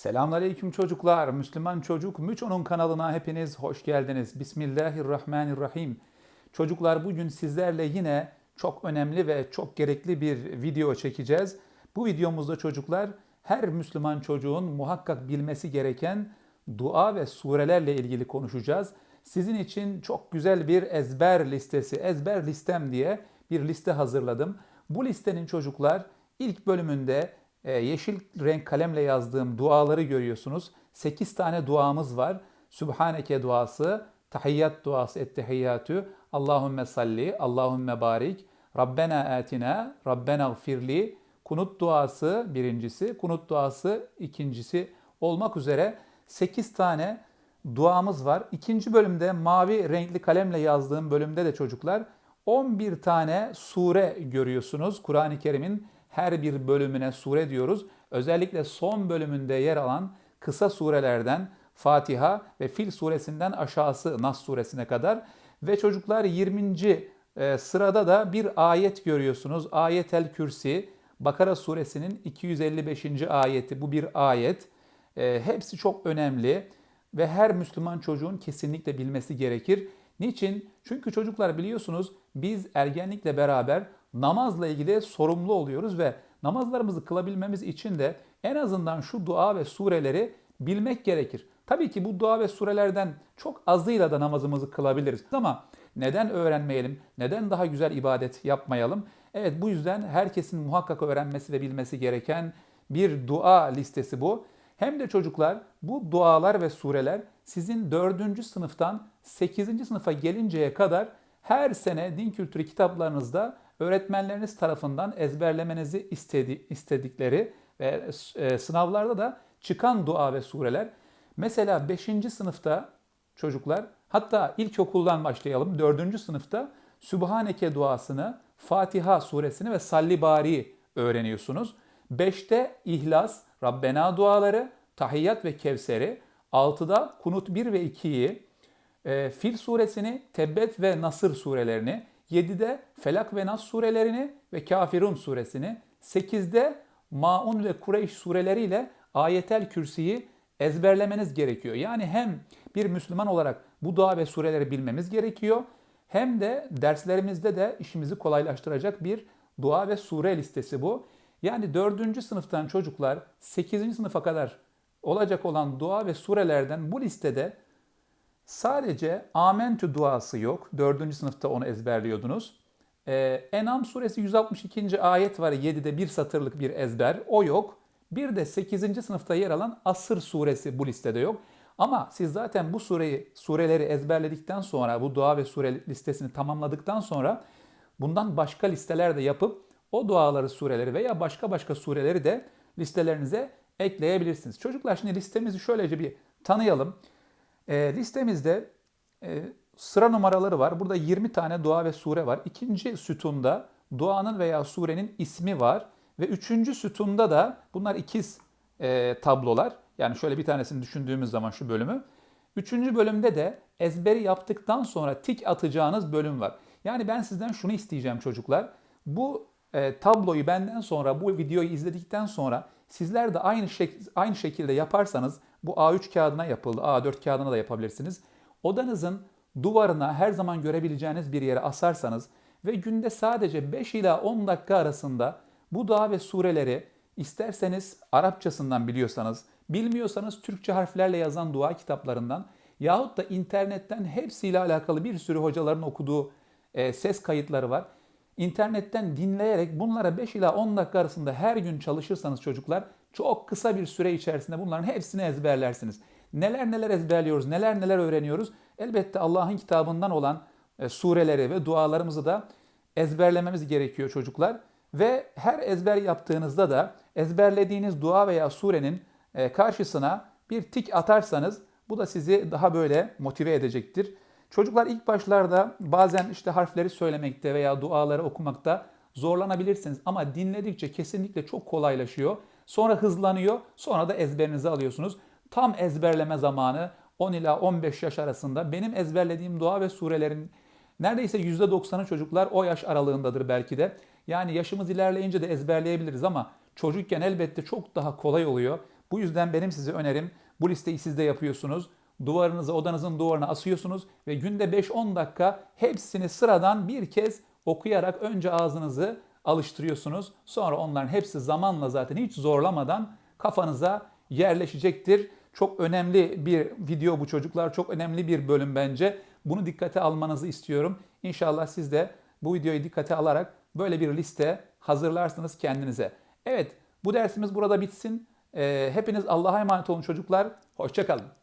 Selamünaleyküm çocuklar. Müslüman Çocuk Müço'nun kanalına hepiniz hoş geldiniz. Bismillahirrahmanirrahim. Çocuklar bugün sizlerle yine çok önemli ve çok gerekli bir video çekeceğiz. Bu videomuzda çocuklar her Müslüman çocuğun muhakkak bilmesi gereken dua ve surelerle ilgili konuşacağız. Sizin için çok güzel bir ezber listesi, ezber listem diye bir liste hazırladım. Bu listenin çocuklar ilk bölümünde e, yeşil renk kalemle yazdığım duaları görüyorsunuz. 8 tane duamız var. Sübhaneke duası, tahiyyat duası, ettehiyyatü, Allahümme salli, Allahümme barik, Rabbena atina, Rabbena gfirli, kunut duası birincisi, kunut duası ikincisi olmak üzere 8 tane duamız var. İkinci bölümde mavi renkli kalemle yazdığım bölümde de çocuklar 11 tane sure görüyorsunuz. Kur'an-ı Kerim'in her bir bölümüne sure diyoruz. Özellikle son bölümünde yer alan kısa surelerden Fatiha ve Fil suresinden aşağısı Nas suresine kadar ve çocuklar 20. E, sırada da bir ayet görüyorsunuz. Ayetel Kürsi Bakara suresinin 255. ayeti bu bir ayet. E, hepsi çok önemli ve her Müslüman çocuğun kesinlikle bilmesi gerekir. Niçin? Çünkü çocuklar biliyorsunuz biz ergenlikle beraber namazla ilgili sorumlu oluyoruz ve namazlarımızı kılabilmemiz için de en azından şu dua ve sureleri bilmek gerekir. Tabii ki bu dua ve surelerden çok azıyla da namazımızı kılabiliriz ama neden öğrenmeyelim? Neden daha güzel ibadet yapmayalım? Evet bu yüzden herkesin muhakkak öğrenmesi ve bilmesi gereken bir dua listesi bu. Hem de çocuklar bu dualar ve sureler sizin 4. sınıftan 8. sınıfa gelinceye kadar her sene din kültürü kitaplarınızda öğretmenleriniz tarafından ezberlemenizi istedi, istedikleri ve e, sınavlarda da çıkan dua ve sureler. Mesela 5. sınıfta çocuklar hatta ilkokuldan başlayalım 4. sınıfta Sübhaneke duasını, Fatiha suresini ve Salli Bari öğreniyorsunuz. 5'te İhlas, Rabbena duaları, Tahiyyat ve Kevser'i, 6'da Kunut 1 ve 2'yi, e, Fil suresini, Tebbet ve Nasır surelerini, 7'de Felak ve Nas surelerini ve Kafirun suresini, 8'de Maun ve Kureyş sureleriyle Ayetel Kürsi'yi ezberlemeniz gerekiyor. Yani hem bir Müslüman olarak bu dua ve sureleri bilmemiz gerekiyor hem de derslerimizde de işimizi kolaylaştıracak bir dua ve sure listesi bu. Yani 4. sınıftan çocuklar 8. sınıfa kadar olacak olan dua ve surelerden bu listede Sadece Amentü duası yok. Dördüncü sınıfta onu ezberliyordunuz. Ee, Enam suresi 162. ayet var 7'de bir satırlık bir ezber. O yok. Bir de 8. sınıfta yer alan Asır suresi bu listede yok. Ama siz zaten bu sureyi, sureleri ezberledikten sonra, bu dua ve sure listesini tamamladıktan sonra bundan başka listeler de yapıp o duaları, sureleri veya başka başka sureleri de listelerinize ekleyebilirsiniz. Çocuklar şimdi listemizi şöylece bir tanıyalım. E, listemizde e, sıra numaraları var. Burada 20 tane dua ve sure var. İkinci sütunda duanın veya surenin ismi var. Ve üçüncü sütunda da bunlar ikiz e, tablolar. Yani şöyle bir tanesini düşündüğümüz zaman şu bölümü. Üçüncü bölümde de ezberi yaptıktan sonra tik atacağınız bölüm var. Yani ben sizden şunu isteyeceğim çocuklar. Bu e, tabloyu benden sonra, bu videoyu izledikten sonra sizler de aynı, şek aynı şekilde yaparsanız bu A3 kağıdına yapıldı. A4 kağıdına da yapabilirsiniz. Odanızın duvarına her zaman görebileceğiniz bir yere asarsanız ve günde sadece 5 ila 10 dakika arasında bu dua ve sureleri isterseniz Arapçasından biliyorsanız, bilmiyorsanız Türkçe harflerle yazan dua kitaplarından yahut da internetten hepsiyle alakalı bir sürü hocaların okuduğu e, ses kayıtları var. İnternetten dinleyerek bunlara 5 ila 10 dakika arasında her gün çalışırsanız çocuklar çok kısa bir süre içerisinde bunların hepsini ezberlersiniz. Neler neler ezberliyoruz, neler neler öğreniyoruz. Elbette Allah'ın kitabından olan e, sureleri ve dualarımızı da ezberlememiz gerekiyor çocuklar. Ve her ezber yaptığınızda da ezberlediğiniz dua veya surenin e, karşısına bir tik atarsanız bu da sizi daha böyle motive edecektir. Çocuklar ilk başlarda bazen işte harfleri söylemekte veya duaları okumakta zorlanabilirsiniz ama dinledikçe kesinlikle çok kolaylaşıyor. Sonra hızlanıyor, sonra da ezberinizi alıyorsunuz. Tam ezberleme zamanı 10 ila 15 yaş arasında benim ezberlediğim dua ve surelerin neredeyse %90'ı çocuklar o yaş aralığındadır belki de. Yani yaşımız ilerleyince de ezberleyebiliriz ama çocukken elbette çok daha kolay oluyor. Bu yüzden benim size önerim bu listeyi siz de yapıyorsunuz. Duvarınıza, odanızın duvarına asıyorsunuz ve günde 5-10 dakika hepsini sıradan bir kez okuyarak önce ağzınızı alıştırıyorsunuz. Sonra onların hepsi zamanla zaten hiç zorlamadan kafanıza yerleşecektir. Çok önemli bir video bu çocuklar. Çok önemli bir bölüm bence. Bunu dikkate almanızı istiyorum. İnşallah siz de bu videoyu dikkate alarak böyle bir liste hazırlarsınız kendinize. Evet bu dersimiz burada bitsin. Ee, hepiniz Allah'a emanet olun çocuklar. Hoşçakalın.